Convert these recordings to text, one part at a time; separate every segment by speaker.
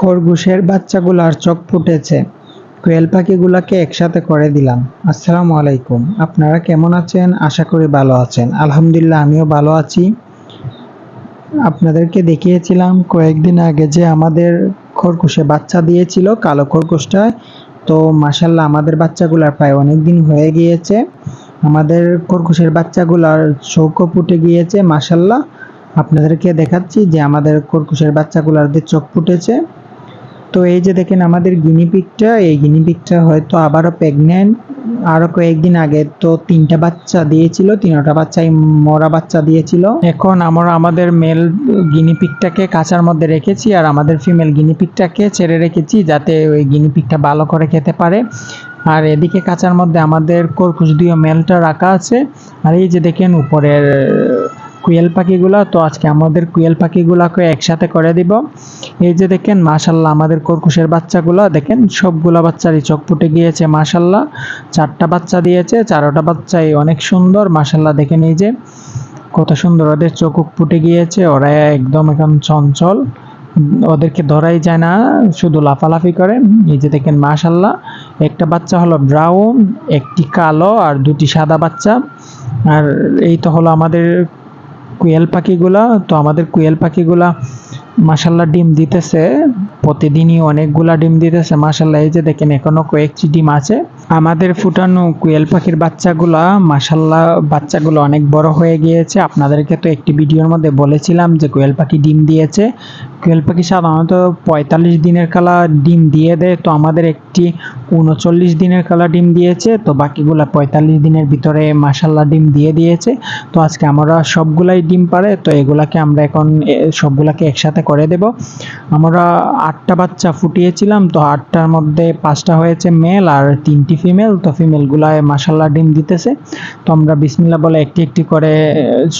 Speaker 1: খরগোশের বাচ্চাগুলার চোখ ফুটেছে। কোয়েল পাখিগুলাকে একসাথে করে দিলাম। আসসালামু আলাইকুম। আপনারা কেমন আছেন? আশা করি ভালো আছেন। আলহামদুলিল্লাহ, আমিও ভালো আছি। আপনাদেরকে দেখিয়েছিলাম কয়েকদিন আগে যে আমাদের খরগোশে বাচ্চা দিয়েছিল কালো খরগোশটা তো মাসাল্লাহ আমাদের বাচ্চাগুলার প্রায় অনেক দিন হয়ে গিয়েছে। আমাদের খরগোশের বাচ্চাগুলার চোখও ফুটে গিয়েছে মাসাল্লাহ আপনাদেরকে দেখাচ্ছি যে আমাদের খরগোশের বাচ্চাগুলার যে চোখ ফুটেছে। তো এই যে দেখেন আমাদের গিনিপিকটা এই গিনিপিকটা হয়তো আবারও প্রেগনেন্ট আরও কয়েকদিন আগে তো তিনটা বাচ্চা দিয়েছিল, তিনটা বাচ্চাই মরা বাচ্চা দিয়েছিল। এখন আমরা আমাদের মেল গিনিপিকটাকে কাঁচার মধ্যে রেখেছি আর আমাদের ফিমেল গিনিপিকটাকে ছেড়ে রেখেছি যাতে ওই গিনিপিকটা ভালো করে খেতে পারে। আর এদিকে কাঁচার মধ্যে আমাদের কর্কুশ দিয়ে মেলটা রাখা আছে। আর এই যে দেখেন উপরের কুয়েল পাখিগুলা, তো আজকে আমাদের কুয়েল পাখিগুলাকে একসাথে করে দিব। এই যে দেখেন, মাশাল্লাহ, আমাদের কর্কুশের বাচ্চাগুলো, দেখেন, সবগুলা বাচ্চারই চোখ ফুটে গিয়েছে, মাশাল্লাহ। চারটা বাচ্চা দিয়েছে, চারোটা বাচ্চাই অনেক সুন্দর, মাশাল্লাহ, দেখেন এই যে, কত সুন্দর ওদের চোখ ফুটে গিয়েছে, ওরা একদম এখন চঞ্চল। ওদেরকে ধরাই যায় না, শুধু লাফালাফি করে। এই যে দেখেন, মাশাল্লাহ, একটা বাচ্চা হলো ব্রাউন, একটি কালো আর দুটি সাদা বাচ্চা। আর এই তো হলো আমাদের কুয়েল পাখিগুলা তো আমাদের কুয়েল পাখিগুলা মাসাল্লাহ ডিম দিতেছে। প্রতিদিনই অনেকগুলা ডিম দিতেছে মাসাল্লাহ এই যে দেখেন, এখনও কয়েকটি ডিম আছে। আমাদের ফুটানো কুয়েল পাখির বাচ্চাগুলা মাসাল্লাহ বাচ্চাগুলো অনেক বড় হয়ে গিয়েছে। আপনাদেরকে তো একটি ভিডিওর মধ্যে বলেছিলাম যে কোয়েল পাখি ডিম দিয়েছে। কোয়েল পাখি সাধারণত পঁয়তাল্লিশ দিনের কালা ডিম দিয়ে দেয়, তো আমাদের একটি উনচল্লিশ দিনের কালা ডিম দিয়েছে, তো বাকিগুলা পঁয়তাল্লিশ দিনের ভিতরে মাসাল্লাহ ডিম দিয়ে দিয়েছে। তো আজকে আমরা সবগুলাই ডিম পারে তো এগুলাকে আমরা এখন সবগুলাকে একসাথে করে দেব। আমরা আটটা বাচ্চা ফুটিয়েছিলাম, তো আটটার মধ্যে পাঁচটা হয়েছে মেল আর তিনটি ফিমেল তো ফিমেলগুলায় মাসাল্লাহ ডিম দিতেছে। তো আমরা বিসমিল্লা বলে একটি একটি করে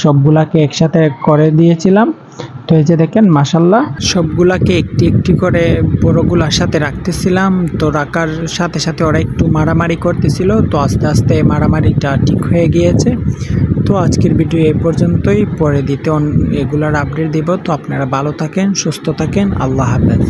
Speaker 1: সবগুলাকে একসাথে করে দিয়েছিলাম। তো এই যে দেখেন মাসাল্লাহ সবগুলাকে একটি একটি করে বড়গুলার সাথে রাখতেছিলাম। তো রাখার সাথে সাথে ওরা একটু মারামারি করতেছিল। তো আস্তে আস্তে মারামারিটা ঠিক হয়ে গিয়েছে। তো আজকের ভিডিও এ পর্যন্তই। পরে দিতে এগুলার আপডেট দিব। তো আপনারা ভালো থাকেন, সুস্থ থাকেন। আল্লাহ হাফেজ।